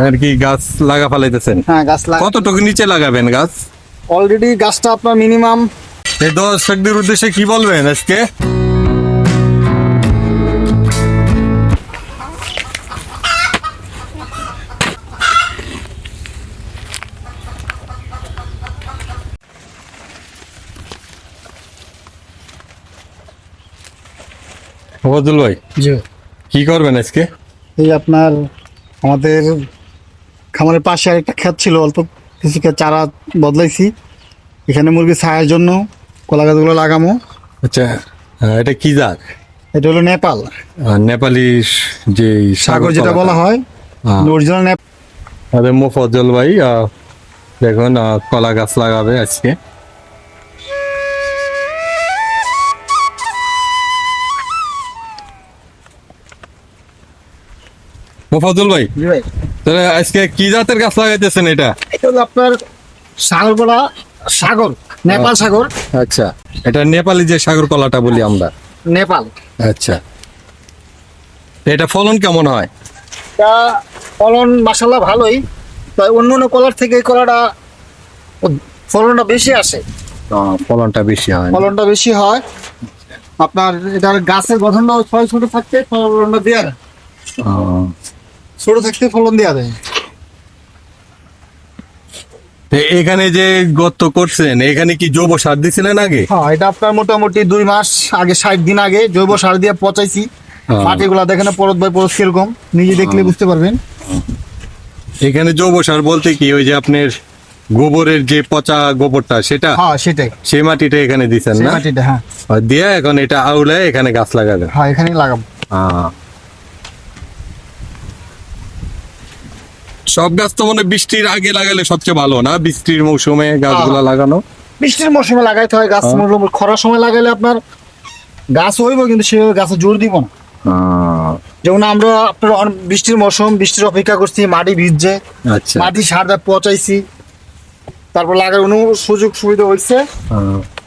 আর কি গাছ লাগা ফালাইতেছেন? হ্যাঁ গাছ লাগা। কতটুকু নিচে লাগাবেন গাছ? অলরেডি গাছটা আপনার মিনিমাম এই দর্শকদের উদ্দেশ্যে কি বলবেন আজকে? ফজল ভাই জি। কি করবেন আজকে? এই আপনার আমাদের খামারের পাশে আরেকটা ক্ষেত ছিল অল্প কিছু চারা বদলাইছি। এখানে মুরগি ছায়ার জন্য কলা গাছগুলো লাগামো। আচ্ছা এটা কি জাত? এটা হলো নেপাল। নেপালি যে সাগর যেটা বলা হয়। অরিজিনাল নেপাল মোফজল ভাই দেখুন কলা গাছ লাগাবে আজকে। মোফাজুল ভাই তাহলে আজকে কি জাতের গাছ লাগাইতেছেন এটা? এটা হলো আপনার সাগর নেপাল সাগর। আচ্ছা এটা নেপালি যে সাগর কলাটা বলি আমরা। নেপাল। আচ্ছা এটা ফলন কেমন হয়? তা ফলন মাসাল্লাহ ভালোই তাই অন্য অন্য কলার থেকে এই কলাটা ফলনটা বেশি আসে। ফলনটা বেশি হয় ফলনটা বেশি হয়। আপনার এটার গাছের গঠনটাও ছয় ছোট থাকতে ফলনটা দেওয়া যায়। আহ, ছোট থাকতে ফলন দেওয়া যায়। এখানে যে গর্ত করছেন এখানে কি জৈব সার দিছিলেন আগে? হ্যাঁ এটা আপনার মোটামুটি দুই মাস আগে ষাট দিন আগে জৈব সার দিয়ে পচাইছি। হ্যাঁ। মাটিগুলা দেখেন পরত বাই পরত কীরকম। নিজে দেখলে বুঝতে পারবেন। এখানে জৈব সার বলতে কি ওই যে আপনার গোবরের যে পচা গোবরটা সেটা? হ্যাঁ সেটাই। সেই মাটিটা এখানে দিচ্ছেন সেই না? মাটিটা হ্যাঁ। দিয়ে এখন এটা আউলে এখানে গাছ লাগাবেন। হ্যাঁ এখানেই লাগাবো। আহ। সব গাছ তো মানে বৃষ্টির আগে লাগালে সবচেয়ে ভালো না? বৃষ্টির মৌসুমে গাছগুলা। লাগানো? বৃষ্টির মৌসুমে লাগাইতে হয় গাছ। খরার সময় লাগাইলে আপনার গাছ হইব কিন্তু সে গাছে জোর দিব না। যেমন আমরা আপনার বৃষ্টির মৌসুম বৃষ্টির অপেক্ষা করছি মাটি ভিজছে আচ্ছা। মাটি সার পচাইছি তারপর লাগানো সুযোগ সুবিধা হয়েছে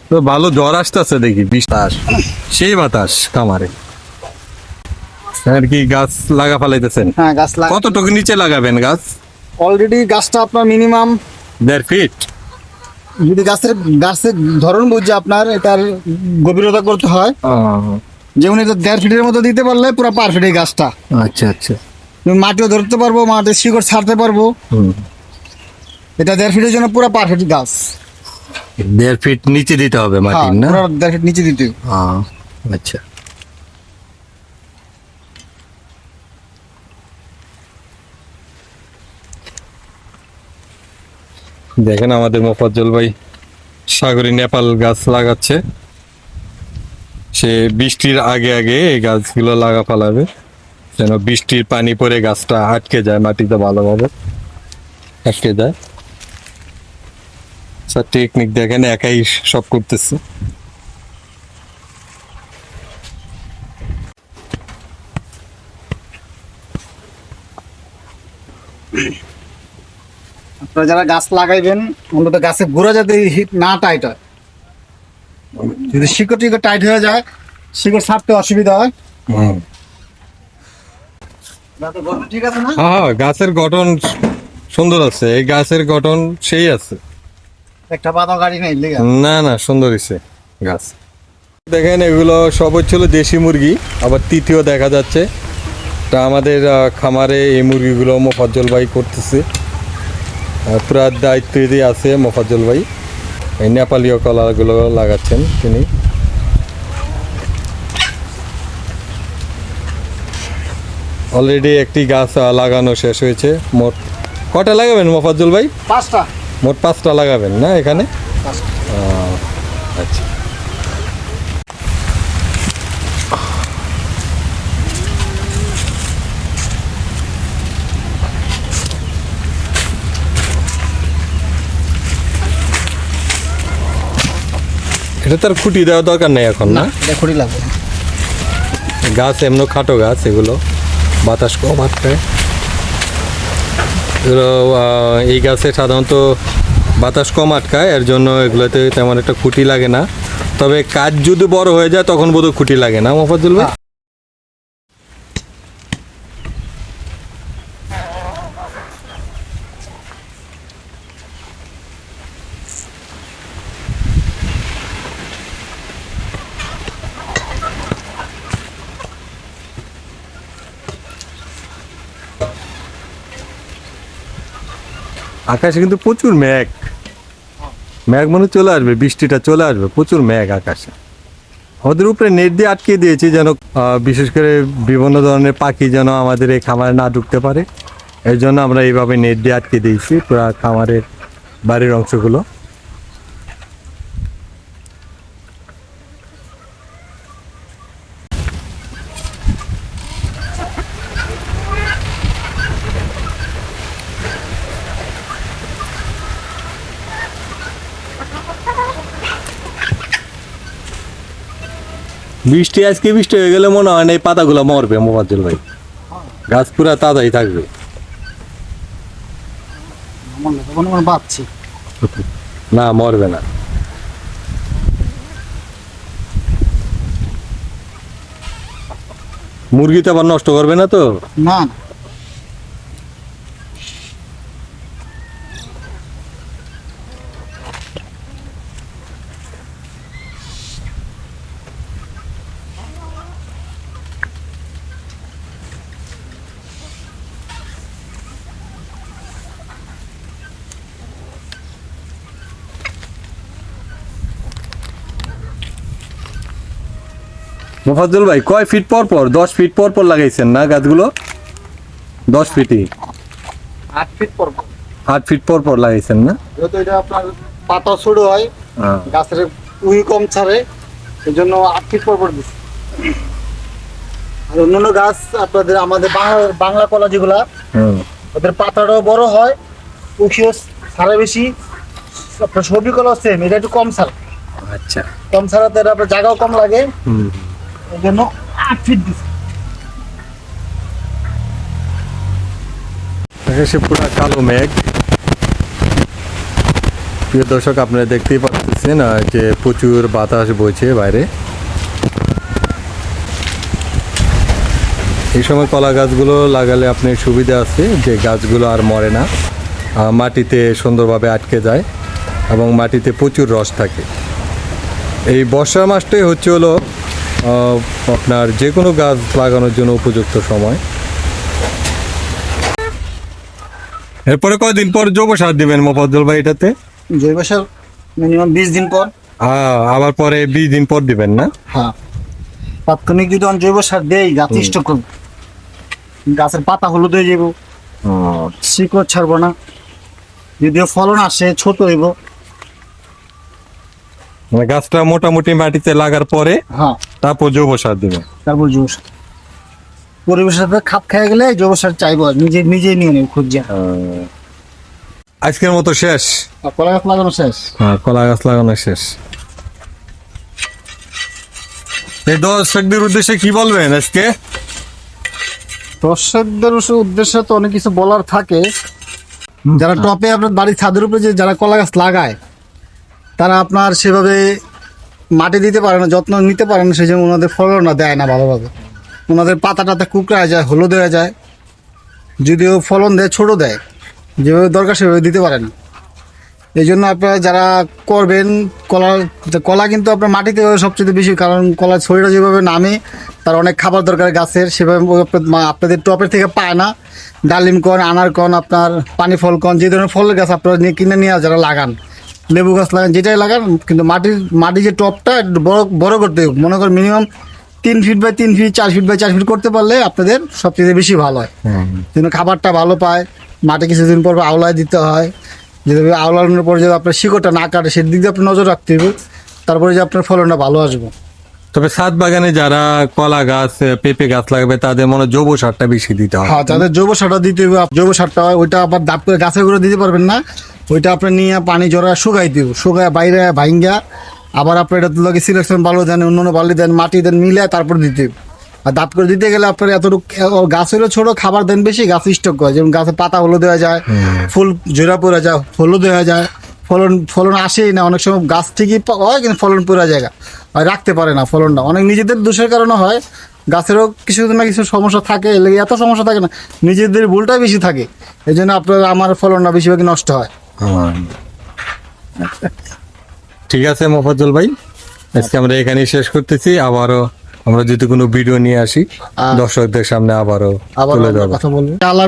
তো ভালো জ্বর আসতেছে দেখি বাতাস সেই বাতাস কামারে। আর কি গাছ লাগা ফালাইতেছেন? হ্যাঁ গাছ লাগা কতটুকু নিচে লাগাবেন গাছ? অলরেডি গাছটা আপনার মিনিমাম দেড় ফিট যদি গাছের গাছের ধরন বুঝছে আপনার এটার গভীরতা করতে হয়। যেমন এটা দেড় ফিটের মতো দিতে পারলে পুরো পারফেক্ট এই গাছটা। আচ্ছা আচ্ছা। মাটিও ধরতে পারব মাটির শিকড় ছাড়তে পারব। এটা দেড় ফিটের জন্য পুরো পারফেক্ট গাছ। দেড় ফিট নিচে দিতে হবে হ্যাঁ মাটির না দেড় ফিট নিচে দিতে। আচ্ছা। দেখেন আমাদের মোফাজ্জল ভাই সাগরী নেপাল গাছ লাগাচ্ছে। সে বৃষ্টির আগে আগে এই গাছগুলো লাগা ফেলাবে, যেন বৃষ্টির পানি পড়ে গাছটা আটকে যায়, মাটিতে ভালোভাবে আটকে যায়। স্যার টেকনিক দেখেন, একাই সব করতেছে। আপনারা যারা গাছ লাগাইবেন অন্তত গাছে গোড়া যাতে হিট না টাইট হয়। যদি শিকড় টিকড় টাইট হয়ে যায় শিকড় ছাড়তে অসুবিধা হয়। না? হ্যাঁ গাছের গঠন সুন্দর আছে। এই গাছের গঠন সেই আছে। একটা পাতা গাড়ি নেই না না সুন্দর হয়েছে গাছ। দেখেন এগুলো সব হচ্ছিল দেশি মুরগি। আবার তৃতীয় দেখা যাচ্ছে। তা আমাদের খামারে এই মুরগিগুলো মোফাজ্জল ভাই করতেছে। পুরা দায়িত্বে দিয়ে আছে মোফাজ্জল ভাই। এই নেপালীয় কলাগুলো লাগাচ্ছেন তিনি। অলরেডি একটি গাছ লাগানো শেষ হয়েছে। মোট কটা লাগাবেন মোফাজ্জল ভাই? পাঁচটা। মোট পাঁচটা লাগাবেন না এখানে? আচ্ছা। এটা তার খুঁটি দেওয়া দরকার নেই এখন না খুঁটি লাগবে গাছ এমন খাটো গাছ এগুলো বাতাস কম আটকায়। এগুলো এই গাছে সাধারণত বাতাস কম আটকায় এর জন্য এগুলোতে তেমন একটা খুঁটি লাগে না। তবে কাজ যদি বড় হয়ে যায় তখন বোধহয় খুঁটি লাগে না মোফাজুল ভাই? আকাশে কিন্তু প্রচুর মেঘ। মেঘ মানে চলে আসবে, বৃষ্টিটা চলে আসবে, প্রচুর মেঘ আকাশে। আমাদের উপরে নেট দিয়ে আটকে দিয়েছি যেন বিশেষ করে বিভিন্ন ধরনের পাখি যেন আমাদের এই খামারে না ঢুকতে পারে। এর জন্য আমরা এইভাবে নেট দিয়ে আটকে দিয়েছি পুরা খামারের বাড়ির অংশগুলো। বৃষ্টি আজকে বৃষ্টি হয়ে গেলে মনে হয় না এই পাতাগুলো মরবে মোবাজ্জল ভাই। গাছ পুরো তাজাই থাকবে। বাচ্ছি না মরবে না। মুরগি তো আবার নষ্ট করবে না তো? না। মোফাজ্জল ভাই কয় ফিট পর পর? দশ ফিট পর পর লাগাইছেন না গাছগুলো? দশ ফিটই আট ফিট পর পর। আট ফিট পর পর লাগাইছেন না? যেহেতু এটা আপনার পাতা ছোট হয় হ্যাঁ। গাছের উই কম ছাড়ে এই জন্য আট ফিট পর পর দিচ্ছি আর অন্যান্য গাছ আপনাদের আমাদের বাংলা বাংলা কলা যেগুলা হুম। ওদের পাতাটাও বড় হয় উখিও ছাড়ে বেশি। আপনার সবজি কলা সেম এটা একটু কম ছাড়ে। আচ্ছা। কম এটা আপনার জায়গাও কম লাগে। হুম। এই জন্য আট ফিট আকাশে পুরো কালো মেঘ। প্রিয় দর্শক, আপনারা দেখতেই পাচ্ছেন যে প্রচুর বাতাস বইছে বাইরে। এই সময় কলা গাছগুলো লাগালে আপনার সুবিধা আছে, যে গাছগুলো আর মরে না। মাটিতে সুন্দরভাবে আটকে যায় এবং মাটিতে প্রচুর রস থাকে। এই বর্ষা মাসটাই হচ্ছে হলো আপনার যে কোনো গাছ লাগানোর জন্য উপযুক্ত সময়। এরপরে কয়দিন পর জৈব সার দিবেন মোফাজ্জল ভাই এটাতে? জৈব সার মিনিমাম বিশ দিন পর। আহ, আবার পরে বিশ দিন পর দিবেন না? হ্যাঁ। তাৎক্ষণিক যদি জৈব সার দেই গাছ স্টক গাছের পাতা হলুদ হয়ে যাব শিকড় ছাড়বো না। যদিও ফলন আসে ছোট হইব। মানে গাছটা মোটামুটি মাটিতে লাগার পরে হ্যাঁ। তারপর জৈব সার দিবেন তারপর জৈব সার। পরিবেশের সাথে খাপ খেয়ে গেলে জৈব সার চাইব নিজে নিজেই নিয়ে নেব খুঁজছে আজকের মতো শেষ। কলা গাছ লাগানো শেষ? হ্যাঁ কলা গাছ লাগানো শেষ। এই দর্শকদের উদ্দেশ্যে কি বলবেন আজকে? দর্শকদের উদ্দেশ্যে তো অনেক কিছু বলার থাকে। যারা টপে আপনার বাড়ির ছাদের উপরে যে যারা কলা গাছ লাগায় তারা আপনার সেভাবে মাটি দিতে পারে না, যত্ন নিতে পারে না, সেই জন্য ওনাদের ফলনটা দেয় না ভালোভাবে। ওনাদের পাতা টাতা কুকড়া যায়, হলুদ হয়ে যায়। যদিও ফলন দেয় ছোট দেয়। যেভাবে দরকার সেভাবে দিতে পারে না। এই জন্য আপনারা যারা করবেন, কলা কলা কিন্তু আপনার মাটিতে সবচেয়ে বেশি, কারণ কলার শরীরটা যেভাবে নামে, তার অনেক খাবার দরকার গাছের, সেভাবে আপনাদের টপের থেকে পায় না। ডালিম কন, আনার কন, আপনার পানি ফল কন, যে ধরনের ফলের গাছ আপনারা কিনে নিয়ে যারা লাগান লেবু গাছ লাগান যেটাই লাগান কিন্তু মাটির মাটি যে টপটা একটু বড় বড় করতে হবে। মনে করেন মিনিমাম তিন ফিট বাই তিন ফিট চার ফিট বাই চার ফিট করতে পারলে আপনাদের সবচেয়ে বেশি ভালো হয়। যেন খাবারটা ভালো পায় মাটি কিছুদিন পর আওলায় দিতে হয়। যদি আওলানোর পর যদি আপনার শিকড়টা না কাটে সেদিক দিয়ে আপনি নজর রাখতে হবে তারপরে যে আপনার ফলনটা ভালো আসবে। তবে ছাদ বাগানে যারা কলা গাছ পেঁপে গাছ লাগবে তাদের মনে হয় জৈব সারটা বেশি দিতে হবে। হ্যাঁ তাদের জৈব সারটা দিতে হবে। জৈব সারটা হয় ওইটা আবার দাপ করে গাছের করে দিতে পারবেন না। ওইটা আপনার নিয়ে পানি জড়া শুকাই দিব শুকায় বাইরে ভাইঙ্গা। আবার আপনার এটা লগে সিলেকশন বালু দেন অন্য অন্য বালু দেন মাটি দেন মিলে তারপর দিতে। আর দাঁত করে দিতে গেলে আপনার এতটুকু গাছ হলো ছোটো খাবার দেন বেশি গাছ স্টক করে যেমন গাছে পাতা হলুদ দেওয়া যায় ফুল জোড়া পড়ে যায় হলুদ দেওয়া যায়। ফলন ফলন আসেই না অনেক সময় গাছ ঠিকই হয় কিন্তু ফলন পুরা জায়গা। আর রাখতে পারে না ফলনটা। অনেক নিজেদের দোষের কারণে হয়। গাছেরও কিছু না কিছু সমস্যা থাকে এত সমস্যা থাকে না নিজেদের ভুলটাই বেশি থাকে। এই জন্য আপনার আমার ফলনটা বেশিরভাগ নষ্ট হয়। ঠিক আছে মোফাজ্জল ভাই আজকে আমরা এখানেই শেষ করতেছি আবারও আমরা যদি কোনো ভিডিও নিয়ে আসি দর্শকদের সামনে আবারও আবার কথা বলব। আল্লাহ